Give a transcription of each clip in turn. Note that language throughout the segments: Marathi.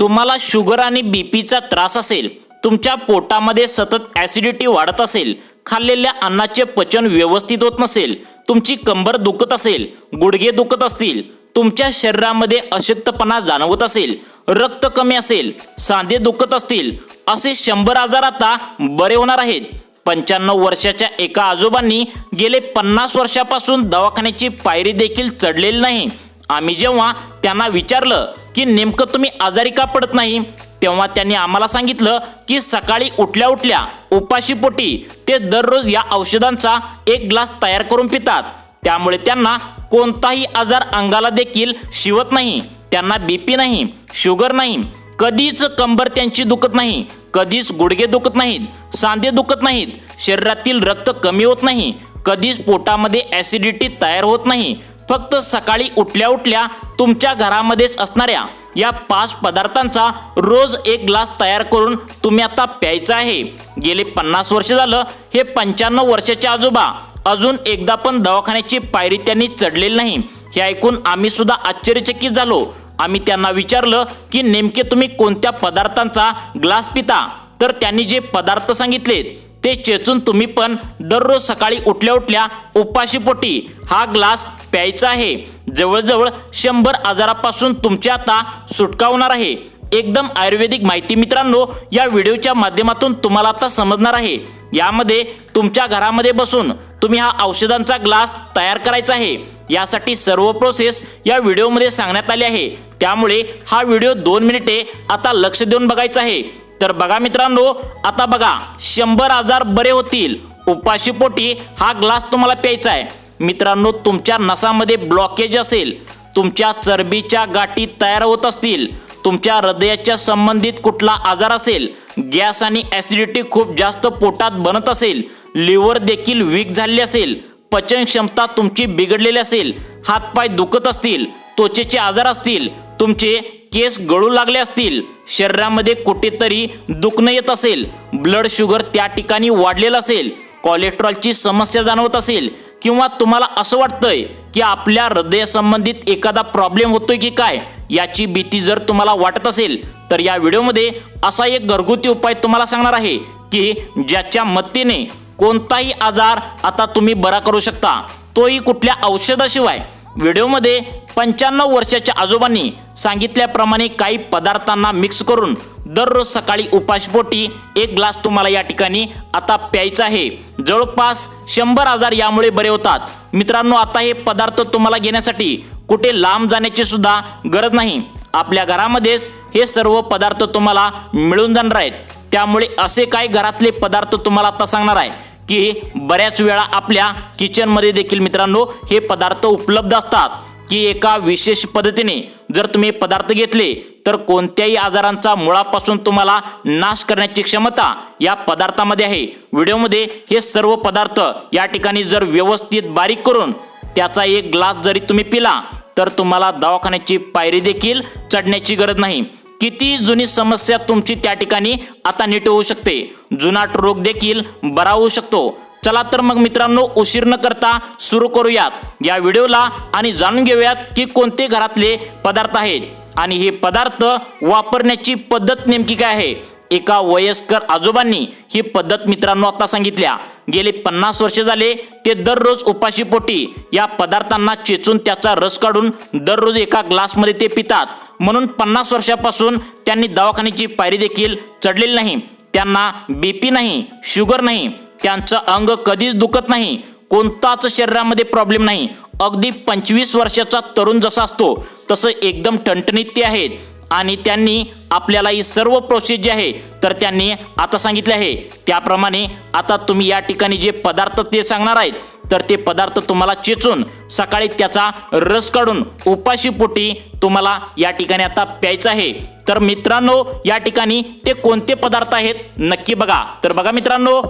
तुम्हाला शुगर आणि बीपीचा त्रास असेल तुमच्या पोटामध्ये सतत ॲसिडिटी वाढत असेल खाल्लेल्या अन्नाचे पचन व्यवस्थित होत नसेल तुमची कंबर दुखत असेल गुडघे दुखत असतील तुमच्या शरीरामध्ये अशक्तपणा जाणवत असेल रक्त कमी असेल सांधे दुखत असतील असे शंभर आजार आता बरे होणार आहेत. पंच्याण्णव वर्षाच्या एका आजोबांनी गेले पन्नास वर्षापासून दवाखान्याची पायरी देखील चढलेली नाही. आम्ही जेव्हा त्यांना विचारलं की नेमकं तुम्ही आजारी का पडत नाही तेव्हा त्यांनी आम्हाला सांगितलं की सकाळी उठल्या उठल्या उपाशीपोटी ते दररोज या औषधांचा एक ग्लास तयार करून पितात. त्यामुळे त्यांना कोणताही आजार अंगाला देखील शिवत नाही त्यांना बीपी नाही शुगर नाही कधीच कंबर त्यांची दुखत नाही कधीच गुडघे दुखत नाहीत सांधे दुखत नाहीत शरीरातील रक्त कमी होत नाही कधीच पोटामध्ये ॲसिडिटी तयार होत नाही फक्त सकाळी उठल्या उठल्या तुमच्या घरामध्येच असणाऱ्या या पाच पदार्थांचा रोज एक ग्लास तयार करून तुम्ही आता प्यायचा आहे. गेले पन्नास वर्ष झालं हे पंच्याण्णव वर्षाचे आजोबा अजून एकदा पण दवाखान्याची पायरी त्यांनी चढलेली नाही. हे ऐकून आम्ही सुद्धा आश्चर्यचकित झालो. आम्ही त्यांना विचारलं की नेमके तुम्ही कोणत्या पदार्थांचा ग्लास पिता? तर त्यांनी जे पदार्थ सांगितले ते चेचून तुम्ही पण दररोज सकाळी उठल्या उठल्या उपाशीपोटी हा ग्लास प्यायचा आहे. जवळजवळ शंभर आजारापासून तुमची आता सुटका होणार आहे. एकदम आयुर्वेदिक माहिती मित्रांनो या व्हिडिओच्या माध्यमातून तुम्हाला आता समजणार आहे. यामध्ये तुमच्या घरामध्ये बसून तुम्ही हा औषधांचा ग्लास तयार करायचा आहे. यासाठी सर्व प्रोसेस या व्हिडिओमध्ये सांगण्यात आली आहे. त्यामुळे हा व्हिडिओ दोन मिनिटे आता लक्ष देऊन बघायचा आहे. तर बघा मित्रांनो आता बघा शंभर आजार बरे होतील. उपाशीपोटी हा ग्लास तुम्हाला प्यायचा आहे. मित्रांनो तुमच्या नसामध्ये ब्लॉकेज असेल. तुमच्या चरबीच्या गाठी तयार होत असतील. तुमच्या हृदयाच्या संबंधित कुठला आजार असेल गॅस आणि ॲसिडिटी खूप जास्त पोटात बनत असेल लिव्हर देखील वीक झाली असेल पचन क्षमता तुमची बिघडलेली असेल हातपाय दुखत असतील त्वचेचे आजार असतील तुमचे केस गळू लागले असतील शरीरामध्ये कुठेतरी दुखणं येत असेल ब्लड शुगर त्या ठिकाणी वाढलेलं असेल कोलेस्ट्रॉलची समस्या जाणवत असेल किंवा तुम्हाला असं वाटतंय की आपल्या हृदयासंबंधित एखादा प्रॉब्लेम होतोय की काय याची भीती जर तुम्हाला वाटत असेल तर या व्हिडिओमध्ये असा एक घरगुती उपाय तुम्हाला सांगणार आहे की ज्याच्या मदतीने कोणताही आजार आता तुम्ही बरा करू शकता. तोही कुठल्या औषधाशिवाय. व्हिडिओमध्ये पंच्याण्णव वर्षाच्या आजोबांनी सांगितल्याप्रमाणे काही पदार्थांना मिक्स करून दररोज सकाळी उपाशपोटी एक ग्लास तुम्हाला या ठिकाणी आता प्यायचा आहे. जवळपास शंभर आजार यामुळे बरे होतात. मित्रांनो आता हे पदार्थ तुम्हाला घेण्यासाठी कुठे लांब जाण्याची सुद्धा गरज नाही. आपल्या घरामध्येच हे सर्व पदार्थ तुम्हाला मिळून जाणार आहेत. त्यामुळे असे काही घरातले पदार्थ तुम्हाला आता सांगणार आहे की बऱ्याच वेळा आपल्या किचनमध्ये देखील मित्रांनो हे पदार्थ उपलब्ध असतात. की एका विशेष पद्धतीने जर तुम्ही पदार्थ घेतले तर कोणत्याही आजारांचा मुळापासून तुम्हाला नाश करण्याची क्षमता या पदार्थामध्ये आहे. व्हिडिओमध्ये हे सर्व पदार्थ या ठिकाणी जर व्यवस्थित बारीक करून त्याचा एक ग्लास जरी तुम्ही पिला तर तुम्हाला दवाखान्याची पायरी देखील चढण्याची गरज नाही. किती जुनी समस्या तुमची त्या ठिकाणी आता नीट होऊ शकते. जुनाट रोग देखील बरा होऊ शकतो. चला तर मग मित्रांनो उशीर न करता सुरू करूयात. या व्हिडिओला आणि जाणून घेऊयात की कोणते घरातले पदार्थ आहेत. आणि हे पदार्थ वापरण्याची पद्धत नेमकी काय आहे. एका वयस्कर आजोबांनी ही पद्धत मित्रांनो आता सांगितल्या. गेले पन्नास वर्ष झाले ते दररोज उपाशीपोटी या पदार्थांना चेचून त्याचा रस काढून दररोज एका ग्लासमध्ये ते पितात. म्हणून पन्नास वर्षापासून त्यांनी दवाखान्याची पायरी देखील चढलेली नाही. त्यांना बीपी नाही शुगर नाही. त्यांचं अंग कधीच दुखत नाही. कोणताच शरीरामध्ये प्रॉब्लेम नाही. अगदी पंचवीस वर्षाचा तरुण जसा असतो तसं एकदम ठणठणीत ते आहेत. आणि त्यांनी आपल्याला ही सर्व प्रोसेस जी आहे तर त्यांनी आता सांगितले आहे. त्याप्रमाणे आता तुम्ही या ठिकाणी जे पदार्थ ते सांगणार आहेत तर ते पदार्थ तुम्हाला चेचून सकाळी त्याचा रस काढून उपाशीपोटी तुम्हाला या ठिकाणी आता प्यायचं आहे. तर मित्रांनो या ठिकाणी ते कोणते पदार्थ आहेत नक्की बघा. तर बघा मित्रांनो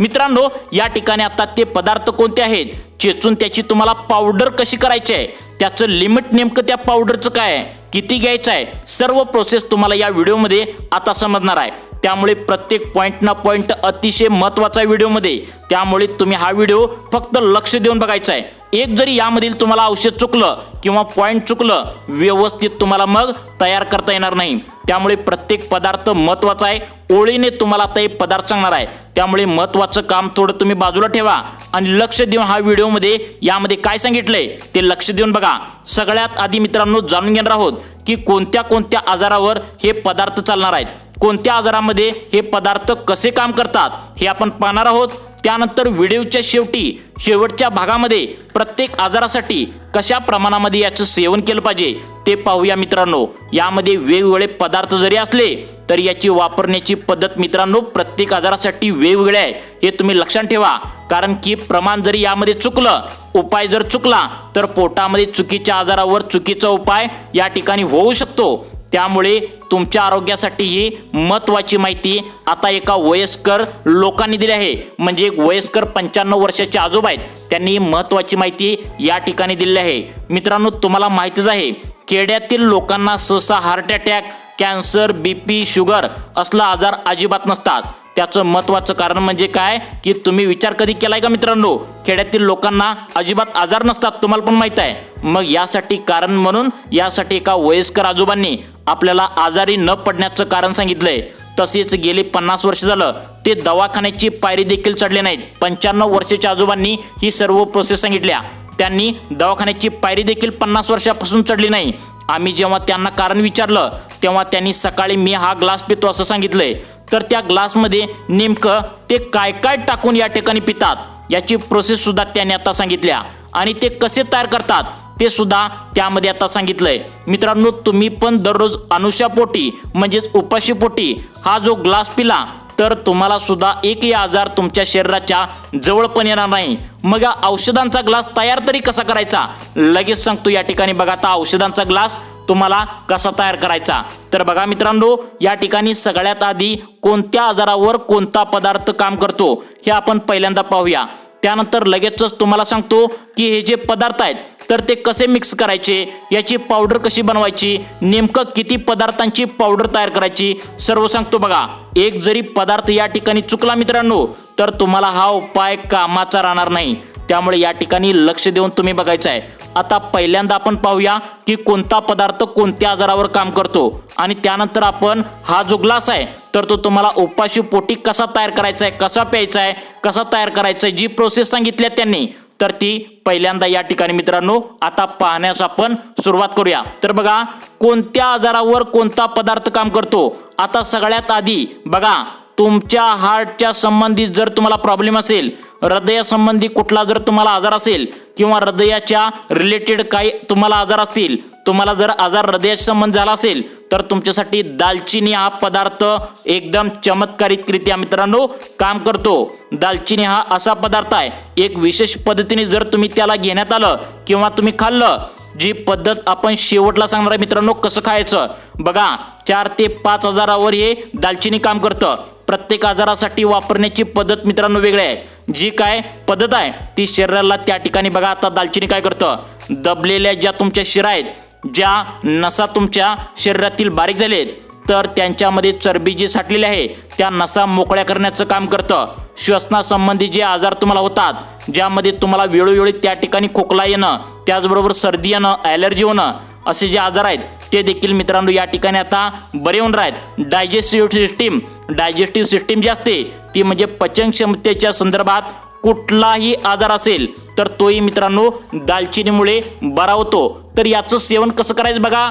मित्रांनो या ठिकाणी आता ते पदार्थ कोणते आहेत? चेचून त्याची तुम्हाला पावडर कशी करायची आहे? त्याचं लिमिट नेमकं त्या पावडरचं काय आहे? किती घ्यायचं आहे? सर्व प्रोसेस तुम्हाला या व्हिडिओमध्ये आता समजणार आहे. त्यामुळे प्रत्येक पॉईंट ना पॉईंट अतिशय महत्त्वाचा आहे व्हिडिओमध्ये. त्यामुळे तुम्ही हा व्हिडिओ फक्त लक्ष देऊन बघायचा आहे. एक जरी यामधील तुम्हाला औषध चुकलं किंवा पॉईंट चुकलं व्यवस्थित तुम्हाला मग तयार करता येणार नाही. त्यामुळे प्रत्येक पदार्थ महत्त्वाचा आहे. ओळीने तुम्हाला आता हे पदार्थ सांगणार आहे. त्यामुळे महत्त्वाचं काम थोडं तुम्ही बाजूला ठेवा आणि लक्ष देऊन हा व्हिडिओमध्ये यामध्ये काय सांगितलंय ते लक्ष देऊन बघा. सगळ्यात आधी मित्रांनो जाणून घेणार आहोत की कोणत्या कोणत्या आजारावर हे पदार्थ चालणार आहेत. कोणत्या आजारामध्ये हे पदार्थ कसे काम करतात हे आपण पाहणार आहोत. त्यानंतर व्हिडिओच्या शेवटी शेवटच्या भागामध्ये प्रत्येक आजारासाठी कशा प्रमाणामध्ये याचं सेवन केलं पाहिजे ते पाहूया मित्रांनो. यामध्ये वेगवेगळे पदार्थ जरी असले तरी याची वापरण्याची पद्धत मित्रांनो प्रत्येक आजारासाठी वेगवेगळे आहे. हे तुम्ही लक्षात ठेवा. कारण की प्रमाण जरी यामध्ये चुकलं उपाय जर चुकला तर पोटामध्ये चुकीच्या आजारावर चुकीचा उपाय या ठिकाणी होऊ शकतो. त्यामुळे तुमच्या आरोग्यासाठी ही महत्त्वाची माहिती आता एका वयस्कर लोकांनी दिली आहे. म्हणजे एक वयस्कर पंच्याण्णव वर्षाचे आजोबा आहेत त्यांनी महत्त्वाची माहिती या ठिकाणी दिलेली आहे. मित्रांनो तुम्हाला माहितीच आहे खेड्यातील लोकांना सहसा heart attack cancer B P sugar असला आजार अजिबात नसतात. त्याचं महत्त्वाचं कारण म्हणजे काय की तुम्ही विचार कधी केलाय का मित्रांनो? खेड्यातील लोकांना अजिबात आजार नसतात तुम्हाला पण माहीत आहे. मग यासाठी कारण म्हणून यासाठी एका वयस्कर आजोबांनी आपल्याला आजारी न पडण्याचं कारण सांगितलंय. तसेच गेली पन्नास वर्ष झालं ते दवाखान्याची पायरी देखील चढले नाहीत. पंच्याण्णव वर्षाच्या आजोबांनी ही सर्व प्रोसेस सांगितल्या. त्यांनी दवाखान्याची पायरी देखील पन्नास वर्षापासून चढली नाही. आम्ही जेव्हा त्यांना कारण विचारलं तेव्हा त्यांनी सकाळी मी हा ग्लास पितो असं सांगितलंय. तर त्या ग्लासमध्ये नेमकं ते काय काय टाकून या ठिकाणी पितात याची प्रोसेस सुद्धा त्यांनी आता सांगितल्या. आणि ते कसे तयार करतात ते सुद्धा त्यामध्ये आता सांगितलंय. मित्रांनो तुम्ही पण दररोज अनुशापोटी म्हणजेच उपाशीपोटी हा जो ग्लास पिला तर तुम्हाला सुद्धा एकही आजार तुमच्या शरीराच्या जवळ पण येणार नाही. मग औषधांचा ग्लास तयार तरी कसा करायचा? लगेच सांगतो या ठिकाणी बघा आता औषधांचा ग्लास तुम्हाला कसा तयार करायचा? तर बघा मित्रांनो या ठिकाणी सगळ्यात आधी कोणत्या आजारावर कोणता पदार्थ काम करतो हे आपण पहिल्यांदा पाहूया. त्यानंतर लगेचच तुम्हाला सांगतो की हे जे पदार्थ आहेत तर ते कसे मिक्स करायचे? याची पावडर कशी बनवायची? नेमकं किती पदार्थांची पावडर तयार करायची? सर्व सांगतो बघा. एक जरी पदार्थ या ठिकाणी चुकला मित्रांनो तर तुम्हाला हा उपाय कामाचा राहणार नाही. त्यामुळे या ठिकाणी लक्ष देऊन तुम्ही बघायचं आहे आता पहिल्यांदा आपण पाहूया की कोणता पदार्थ कोणत्या आजारावर काम करतो. आणि त्यानंतर आपण हा जो ग्लास आहे तर तो तुम्हाला उपाशी पोटी कसा तयार करायचा आहे कसा प्यायचा आहे कसा तयार करायचा आहे जी प्रोसेस सांगितली आहे त्यांनी तर ती पहिल्यांदा या ठिकाणी मित्रांनो आता पाहण्यास आपण सुरुवात करूया. तर बघा कोणत्या आजारावर कोणता पदार्थ काम करतो? आता सगळ्यात आधी बघा तुमच्या हार्टच्या संबंधित जर तुम्हाला प्रॉब्लेम असेल हृदयासंबंधी कुठला जर तुम्हाला आजार असेल किंवा हृदयाच्या रिलेटेड काही तुम्हाला आजार असतील तुम्हाला जर आजार हृदयाशी संबंध झाला असेल तर तुमच्यासाठी दालचिनी हा पदार्थ एकदम चमत्कारिकरित्या मित्रांनो काम करतो. दालचिनी हा असा पदार्थ आहे एक विशेष पद्धतीने जर तुम्ही त्याला घेण्यात आलं किंवा तुम्ही खाल्लं जी पद्धत आपण शेवटला सांगणार आहे मित्रांनो कसं खायचं? बघा चार ते पाच हजारावर हे दालचिनी काम करतं. प्रत्येक आजारासाठी वापरण्याची पद्धत मित्रांनो वेगळी आहे. जी काय पद्धत आहे ती शरीराला त्या ठिकाणी बघा आता दालचिनी काय करतं? दबलेल्या ज्या तुमच्या शिरा आहेत ज्या नसा तुमच्या शरीरातील बारीक झालेत तर त्यांच्यामध्ये चरबी जी साठलेली आहे त्या नसा मोकळ्या करण्याचं काम करतं. श्वसनासंबंधी जे आजार तुम्हाला होतात ज्यामध्ये तुम्हाला वेळोवेळी त्या ठिकाणी खोकला येणं त्याचबरोबर सर्दी येणं ॲलर्जी होणं असे जे आजार आहेत ते देखील मित्रांनो या ठिकाणी आता बरे होणार आहेत डायजेस्टिव्ह सिस्टीम डायजेस्टिव्ह सिस्टीम जी असते ती म्हणजे पचन क्षमतेच्या संदर्भात कुठलाही आजार असेल तर तोही मित्रांनो दालचिनीमुळे बरा होतो. तर याचं सेवन कसं करायचं बघा.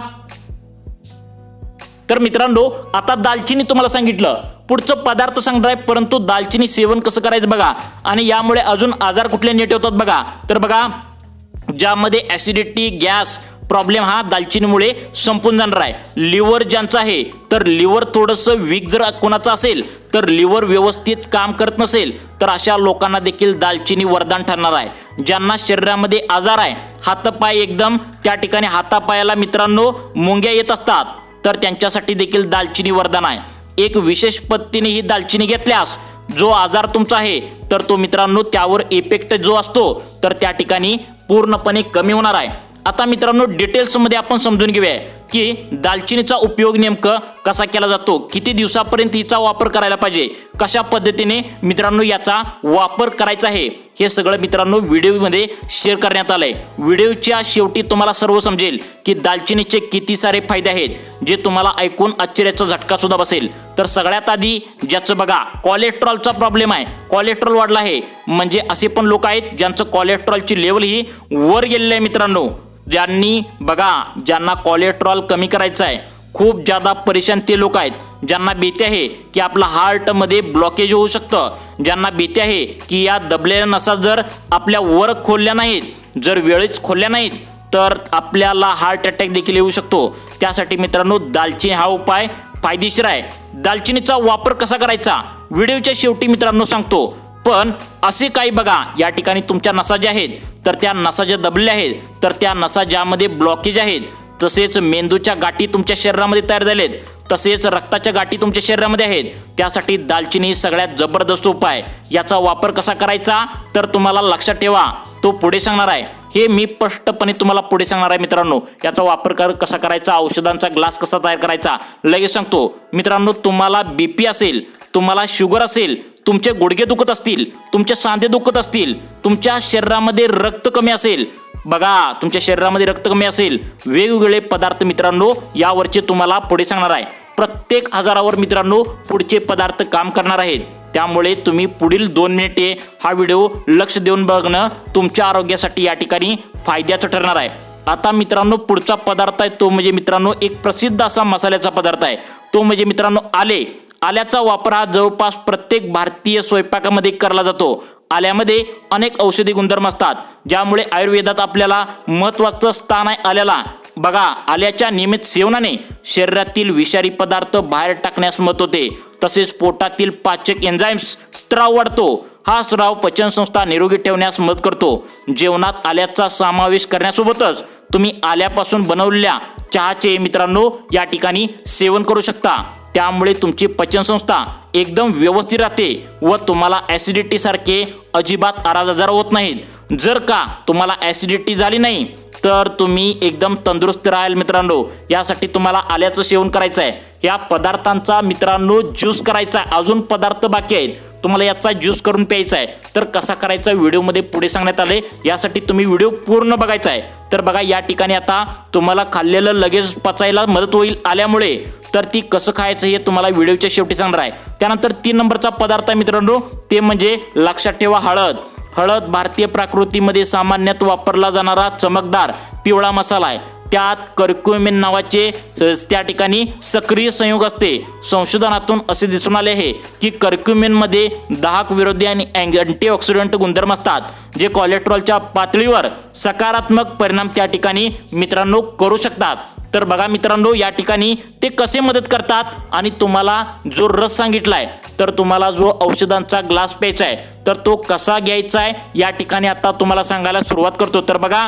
तर मित्रांनो आता दालचिनी तुम्हाला सांगितलं. पुढचं पदार्थ सांगणार आहे परंतु दालचिनी सेवन कसं करायचं बघा. आणि यामुळे अजून आजार कुठले नीट होतात बघा. तर बघा ज्यामध्ये ॲसिडिटी गॅस प्रॉब्लेम हा दालचिनीमुळे संपून जाणार आहे. लिव्हर ज्यांचं आहे तर लिव्हर थोडंसं वीक जर कोणाचं असेल तर लिव्हर व्यवस्थित काम करत नसेल तर अशा लोकांना देखील दालचिनी वरदान ठरणार आहे. ज्यांना शरीरामध्ये आजार आहे हातपाय एकदम त्या ठिकाणी हातापायाला मित्रांनो मुंग्या येत असतात तर त्यांच्यासाठी देखील दालचिनी वरदान आहे. एक विशेष पद्धतीने ही दालचिनी घेतल्यास जो आजार तुमचा आहे तर तो मित्रांनो त्यावर इफेक्ट जो असतो तर त्या ठिकाणी पूर्णपणे कमी होणार आहे. आता मित्रांनो डिटेल्समध्ये आपण समजून घेऊया की दालचिनीचा उपयोग नेमकं कसा केला जातो किती दिवसापर्यंत हिचा वापर करायला पाहिजे कशा पद्धतीने मित्रांनो याचा वापर करायचा आहे हे सगळं मित्रांनो व्हिडिओमध्ये शेअर करण्यात आलंय. व्हिडिओच्या शेवटी तुम्हाला सर्व समजेल की दालचिनीचे किती सारे फायदे आहेत जे तुम्हाला ऐकून आश्चर्याचा झटका सुद्धा बसेल. तर सगळ्यात आधी ज्याचं बघा कोलेस्ट्रॉलचा प्रॉब्लेम आहे. कोलेस्ट्रॉल वाढला आहे. म्हणजे असे पण लोक आहेत ज्यांचं कोलेस्ट्रॉलची लेवल ही वर गेलेली आहे मित्रांनो. ज्यांनी बघा ज्यांना कोलेस्ट्रॉल कमी करायचं आहे खूप जादा परेशान ते लोक आहेत ज्यांना भीती आहे की आपलं हार्टमध्ये ब्लॉकेज होऊ शकतं ज्यांना भीती आहे की या दबलेल्या नसा जर आपल्या वर खोलल्या नाहीत जर वेळीच खोलल्या नाहीत तर आपल्याला हार्ट अटॅक देखील येऊ शकतो. त्यासाठी मित्रांनो दालचिनी हा उपाय फायदेशीर आहे. दालचिनीचा वापर कसा करायचा? व्हिडिओच्या शेवटी मित्रांनो सांगतो. पण असे काही बघा या ठिकाणी तुमच्या नसा ज्या आहेत तर त्या नसा ज्या दबल्या आहेत तर त्या नसा ज्यामध्ये ब्लॉकेज आहेत तसेच मेंदूच्या गाठी तुमच्या शरीरामध्ये तयार झालेत तसेच रक्ताच्या गाठी तुमच्या शरीरामध्ये आहेत त्यासाठी दालचिनी सगळ्यात जबरदस्त उपाय याचा वापर कसा करायचा? तर तुम्हाला लक्षात ठेवा तो पुढे सांगणार आहे. हे मी स्पष्टपणे तुम्हाला पुढे सांगणार आहे मित्रांनो. याचा वापर कर कसा करायचा? औषधांचा ग्लास कसा तयार करायचा? लगेच सांगतो. मित्रांनो तुम्हाला बीपी असेल तुम्हाला शुगर असेल तुमचे गुडघे दुखत असतील तुमचे सांधे दुखत असतील तुमच्या शरीरामध्ये रक्त कमी असेल. बघा तुमच्या शरीरामध्ये रक्त कमी असेल. वेगवेगळे पदार्थ मित्रांनो यावरचे तुम्हाला पुढे सांगणार आहे. प्रत्येक आजारावर मित्रांनो पुढचे पदार्थ काम करणार आहेत. त्यामुळे तुम्ही पुढील दोन मिनिटे हा व्हिडिओ लक्ष देऊन बघणं तुमच्या आरोग्यासाठी या ठिकाणी फायद्याचं ठरणार आहे. आता मित्रांनो पुढचा पदार्थ आहे तो म्हणजे मित्रांनो एक प्रसिद्ध असा मसाल्याचा पदार्थ आहे. तो म्हणजे मित्रांनो आले. आल्याचा वापर हा जवळपास प्रत्येक भारतीय स्वयंपाकामध्ये करला जातो. आल्यामध्ये अनेक औषधी गुणधर्म असतात. ज्यामुळे आयुर्वेदात आपल्याला महत्वाचं स्थान आहे आल्याला. बघा आल्याच्या नियमित सेवनाने शरीरातील विषारी पदार्थ बाहेर टाकण्यास मत होते. तसेच पोटातील पाचक एन्झाईम्स स्त्राव वाढतो. हा स्राव पचनसंस्था निरोगी ठेवण्यास मदत करतो. जेवणात आल्याचा समावेश करण्यासोबतच तुम्ही आल्यापासून बनवलेल्या चहाचे मित्रांनो या ठिकाणी सेवन करू शकता. त्यामुळे तुमची पचनसंस्था एकदम व्यवस्थित राहते व तुम्हाला ॲसिडिटी सारखे अजिबात आजार होत नाहीत. जर का तुम्हाला ॲसिडिटी झाली नाही तर तुम्ही एकदम तंदुरुस्त राहाल मित्रांनो. यासाठी तुम्हाला आल्याचं सेवन करायचं आहे या पदार्थांचा मित्रांनो ज्यूस करायचा आहे. अजून पदार्थ बाकी आहेत. तुम्हाला याचा ज्यूस करून प्यायचा आहे तर कसा करायचा व्हिडिओमध्ये पुढे सांगण्यात आले यासाठी तुम्ही व्हिडिओ पूर्ण बघायचा आहे. तर बघा या ठिकाणी आता तुम्हाला खाल्लेलं लगेच पचायला मदत होईल आल्यामुळे. तर ती कसं खायचं हे तुम्हाला व्हिडिओच्या शेवटी सांगणार आहे. त्यानंतर तीन नंबरचा पदार्थ आहे मित्रांनो ते म्हणजे लक्षात ठेवा हळद. हळद भारतीय प्राकृतीमध्ये सामान्यतः वापरला जाणारा चमकदार पिवळा मसाला आहे. त्यात कर्क्युमिन नावाचे त्या ठिकाणी सक्रिय संयोग असते. संशोधनातून असे दिसून आले आहे की कर्क्युमिनमध्ये दाहक विरोधी आणि अँटीऑक्सिडंट गुणधर्म असतात जे कोलेस्ट्रॉलच्या पातळीवर सकारात्मक परिणाम त्या ठिकाणी मित्रांनो करू शकतात. तर बघा मित्रांनो या ठिकाणी ते कसे मदत करतात? आणि तुम्हाला जो रस सांगितलाय तर तुम्हाला जो औषधांचा ग्लास प्यायचा आहे तर तो कसा घ्यायचा आहे या ठिकाणी आता तुम्हाला सांगायला सुरुवात करतो. तर बघा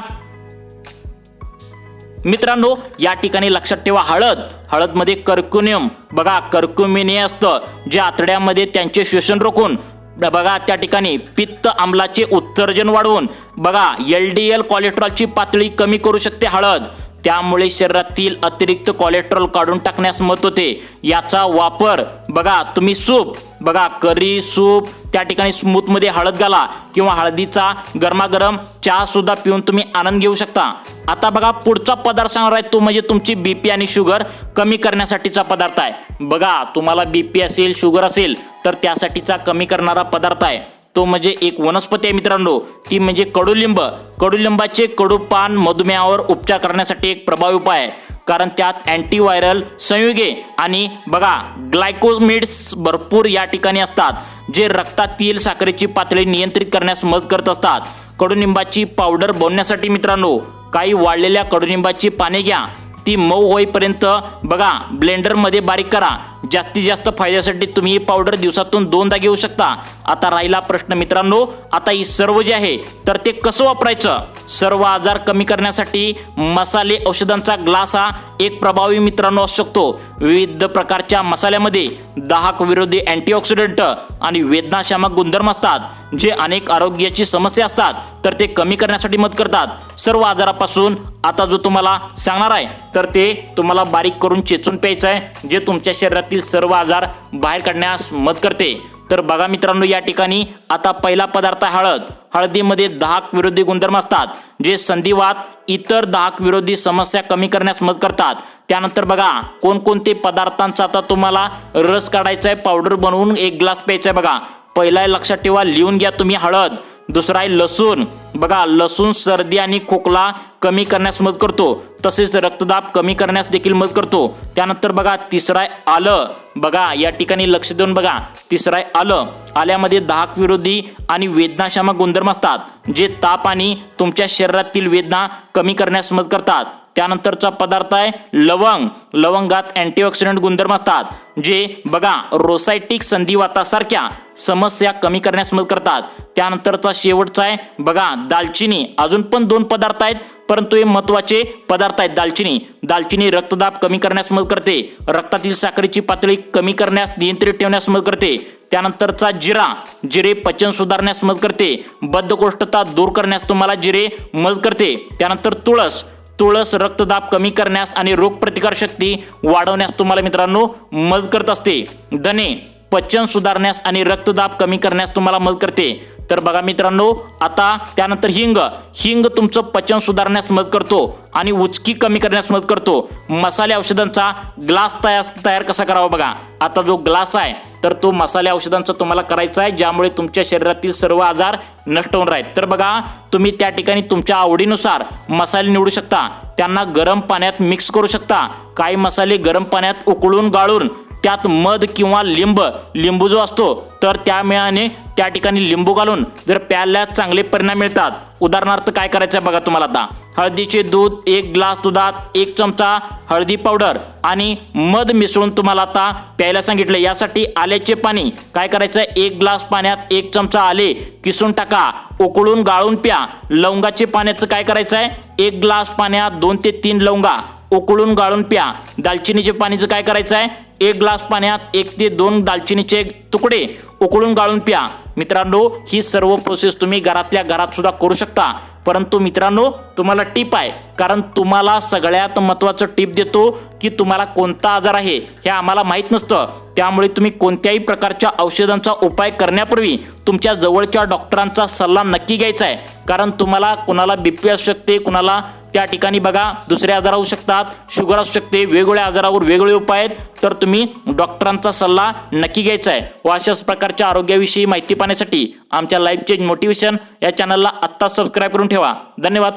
मित्रांनो या ठिकाणी लक्षात ठेवा हळद. हळदमध्ये कर्क्युनियम बघा कर्क्युमिन हे असतं जे आतड्यामध्ये त्यांचे शोषण रोखून. बघा त्या ठिकाणी पित्त आम्लाचे उत्सर्जन वाढवून. बघा एल डी एल कोलेस्ट्रॉलची पातळी कमी करू शकते हळद. त्यामुळे शरीरातील अतिरिक्त कोलेस्ट्रॉल काढून टाकण्यास मत होते. याचा वापर बघा तुम्ही सूप बघा करी सूप त्या ठिकाणी स्मूथमध्ये हळद घाला किंवा हळदीचा गरमागरम चहा सुद्धा पिऊन तुम्ही आनंद घेऊ शकता. आता बघा पुढचा पदार्थ सांगणार आहे तो म्हणजे तुमची बीपी आणि शुगर कमी करण्यासाठीचा पदार्थ आहे. बघा तुम्हाला बीपी असेल शुगर असेल तर त्यासाठीचा कमी करणारा पदार्थ आहे. तो म्हणजे एक वनस्पती आहे मित्रांनो. ती म्हणजे कडुलिंब. कडुलिंबाचे कडू पान मधुमेहावर उपचार करण्यासाठी एक प्रभावी उपाय आहे. कारण त्यात अँटीव्हायरल संयुगे आणि बघा ग्लायकोमिड्स भरपूर या ठिकाणी असतात जे रक्तातील साखरेची पातळी नियंत्रित करण्यास मदत करत असतात. कडुनिंबाची पावडर बनवण्यासाठी मित्रांनो काही वाळलेल्या कडुनिंबाची पाने घ्या. ती मऊ होईपर्यंत बघा ब्लेंडरमध्ये बारीक करा. जास्तीत जास्त फायद्यासाठी तुम्ही ही पावडर दिवसातून दोनदा घेऊ शकता. आता राहिला प्रश्न मित्रांनो आता ही सर्व जे आहे तर ते कसं वापरायचं? सर्व आजार कमी करण्यासाठी मसाले औषधांचा ग्लास हा एक प्रभावी मित्रांनो असू शकतो. विविध प्रकारच्या मसाल्यामध्ये दाहक विरोधी अँटीऑक्सिडंट आणि वेदनाशामक गुणधर्म असतात जे अनेक आरोग्याची समस्या असतात तर ते कमी करण्यासाठी मदत करतात. सर्व आजारापासून आता जो तुम्हाला सांगणार आहे तर ते तुम्हाला बारीक करून चेचून प्यायचं आहे जे तुमच्या शरीरात शरीरातील सर्व आजार बाहेर काढण्यास मदत करते. तर बघा मित्रांनो या ठिकाणी आता पहिला पदार्थ आहे हळद. हळदीमध्ये दाहक विरोधी गुणधर्म असतात जे संधिवात इतर दाहक विरोधी समस्या कमी करण्यास मदत करतात. त्यानंतर बघा कोणकोणते पदार्थांचा आता तुम्हाला रस काढायचा आहे पावडर बनवून एक ग्लास प्यायचा आहे बघा. पहिला लक्षात ठेवा लिहून घ्या तुम्ही हळद. दुसरा आहे लसूण. बघा लसूण सर्दी आणि खोकला कमी करण्यास मदत करतो. तसेच रक्तदाब कमी करण्यास देखील मदत करतो. त्यानंतर बघा तिसरा आहे आलं. बघा या ठिकाणी लक्ष देऊन बघा. तिसरा आहे आलं. आल्यामध्ये दाहक विरोधी आणि वेदनाशामक गुणधर्म असतात जे ताप आणि तुमच्या शरीरातील वेदना कमी करण्यास मदत करतात. त्यानंतरचा पदार्थ आहे लवंग. लवंगात अँटीऑक्सिडंट गुणधर्म असतात जे बघा रोसायटिक संधिवातासारख्या समस्या कमी करण्यास मदत करतात. त्यानंतरचा शेवटचा आहे बघा दालचिनी. अजून पण दोन पदार्थ आहेत परंतु हे महत्त्वाचे पदार्थ आहेत दालचिनी. दालचिनी रक्तदाब कमी करण्यास मदत करते. रक्तातील साखरेची पातळी कमी करण्यास नियंत्रित ठेवण्यास मदत करते. त्यानंतरचा जिरा. जिरे पचन सुधारण्यास मदत करते. बद्धकोष्ठता दूर करण्यास तुम्हाला जिरे मदत करते. त्यानंतर तुळस. तुळस रक्तदाब कमी करण्यास आणि रोगप्रतिकार शक्ती वाढवण्यास तुम्हाला मित्रांनो मदत करत असते. धने पचन सुधारण्यास आणि रक्तदाब कमी करण्यास तुम्हाला मदत करते. तर बघा मित्रांनो आता त्यानंतर हिंग. हिंग तुमचं पचन सुधारण्यास मदत करतो आणि उचकी कमी करण्यास मदत करतो. मसाले औषधांचा ग्लास तयार तयार कसा करावा बघा. आता जो ग्लास आहे तर तो मसाले औषधांचा तुम्हाला करायचा आहे ज्यामुळे तुमच्या शरीरातील सर्व आजार नष्ट होऊन आहेत. तर बघा तुम्ही त्या ठिकाणी तुमच्या आवडीनुसार मसाले निवडू शकता. त्यांना गरम पाण्यात मिक्स करू शकता. काही मसाले गरम पाण्यात उकळून गाळून त्यात मध किंवा लिंब लिंबू जो असतो तर त्या मिळाने त्या ठिकाणी लिंबू घालून जर प्यायला चांगले परिणाम मिळतात. उदाहरणार्थ काय करायचं आहे बघा तुम्हाला आता. हळदीचे दूध एक ग्लास दुधात एक चमचा हळदी पावडर आणि मध मिसळून तुम्हाला आता प्यायला सांगितलं. यासाठी आल्याचे पाणी काय करायचं? आहे एक ग्लास पाण्यात एक चमचा आले किसून टाका. उकळून गाळून प्या. लवंगाचे पाण्याचं काय करायचं आहे एक ग्लास पाण्यात दोन ते तीन लवंगा. उकळून गाळून प्या. दालचिनीचे पाणीचं काय करायचं आहे? एक ग्लास पाण्यात एक ते दोन दालचिनीचे तुकडे उकळून गाळून प्या. मित्रांनो ही सर्व प्रोसेस तुम्ही घरातल्या घरात सुद्धा करू शकता. परंतु मित्रांनो तुम्हाला टीप आहे. कारण तुम्हाला सगळ्यात महत्त्वाचं टीप देतो की तुम्हाला कोणता आजार आहे हे आम्हाला माहीत नसतं. त्यामुळे तुम्ही कोणत्याही प्रकारच्या औषधांचा उपाय करण्यापूर्वी तुमच्या जवळच्या डॉक्टरांचा सल्ला नक्की घ्यायचा आहे. कारण तुम्हाला कुणाला बीपी असू शकते कुणाला त्या ठिकाणी बघा दुसरे आजार होऊ शकतात शुगर असू शकते वेगवेगळ्या आजारावर वेगवेगळे उपाय आहेत. तर तुम्ही डॉक्टरांचा सल्ला नक्की घ्यायचा आहे. व अशाच प्रकारच्या आरोग्याविषयी माहिती पाहण्यासाठी आमच्या लाईफ चेंज मोटिवेशन या चॅनलला आत्ताच सबस्क्राईब करून ठेवा. धन्यवाद.